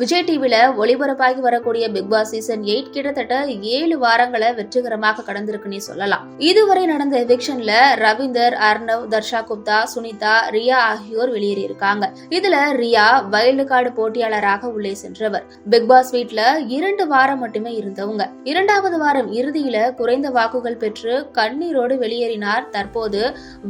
விஜய் டிவியில ஒளிபரப்பாகி வரக்கூடிய big Boss season eight கிட்டத்தட்ட ஏழு வாரங்களை வெற்றிகரமாக கடந்திருக்குன்னே சொல்லலாம். இதுவரை நடந்த எவிக்ஷன்ல ரவீந்தர் அர்ணவ் தர்ஷா குப்தா சுனிதா ரியா ஆகியோர் வெளியேறியிருக்காங்க. இதுல ரியா வைல்டு கார்டு போட்டியாளராக உள்ளே சென்றவர். பிக் பாஸ் வீட்ல இரண்டு வாரம் மட்டுமே இருந்தவங்க. இரண்டாவது வாரம் இறுதியில குறைந்த வாக்குகள் பெற்று கண்ணீரோடு வெளியேறினார். தற்போது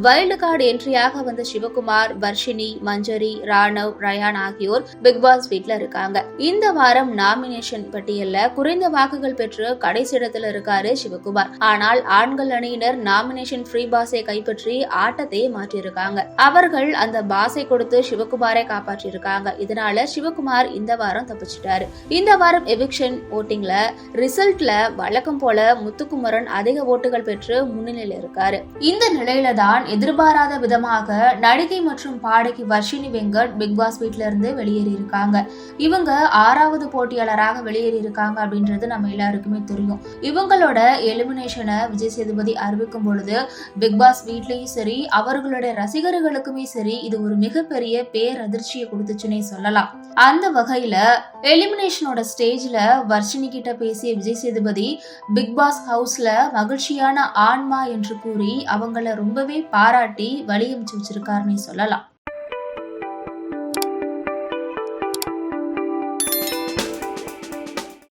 வைல்டு கார்டு என்ட்ரியாக வந்த சிவகுமார் வர்ஷினி மஞ்சரி ராணவ் ரயான் ஆகியோர் பிக் பாஸ் வீட்ல இருக்காங்க. இந்த வாரம் நாமினேஷன் பட்டியல்ல குறைந்த வாக்குகள் பெற்று கடைசி இடத்துல இருக்காரு சிவகுமார். ஆனால் ஆண்கள் அணியினர் நாமினேஷன் ஃப்ரீ பாஸை கைப்பற்றி ஆட்டத்தை மாற்றியிருக்காங்க. அவர்கள் அந்த பாஸை கொடுத்து சிவகுமாரை காப்பாற்றியிருக்காங்க. இதனால சிவகுமார் இந்த வாரம் தப்பிச்சிட்டாரு. இந்த வாரம் எவிக்ஷன் ஓட்டிங்ல ரிசல்ட்ல வழக்கம் போல முத்துக்குமரன் அதிக ஓட்டுகள் பெற்று முன்னிலையில் இருக்காரு. இந்த நிலையில தான் எதிர்பாராத விதமாக நடிகை மற்றும் பாடகி வர்ஷினி வெங்கட் பிக் பாஸ் வீட்ல இருந்து வெளியேறி இருக்காங்க இவங்க இவங்க ஆறாவது போட்டியாளராக வெளியேறி இருக்காங்க அப்படின்றது நம்ம எல்லாருக்குமே தெரியும். இவங்களோட எலிமினேஷனை விஜய் சேதுபதி அறிவிக்கும் பொழுது பிக் பாஸ் வீட்லேயும் சரி அவர்களுடைய ரசிகர்களுக்குமே சரி இது ஒரு மிகப்பெரிய பேரதிர்ச்சியை கொடுத்துச்சுன்னே சொல்லலாம். அந்த வகையில எலிமினேஷனோட ஸ்டேஜ்ல வர்ஷினி கிட்ட பேசிய விஜய் சேதுபதி பிக் பாஸ் ஹவுஸ்ல மகிழ்ச்சியான ஆன்மா என்று கூறி அவங்கள ரொம்பவே பாராட்டி வழியமைச்சு வச்சிருக்காருன்னு சொல்லலாம்.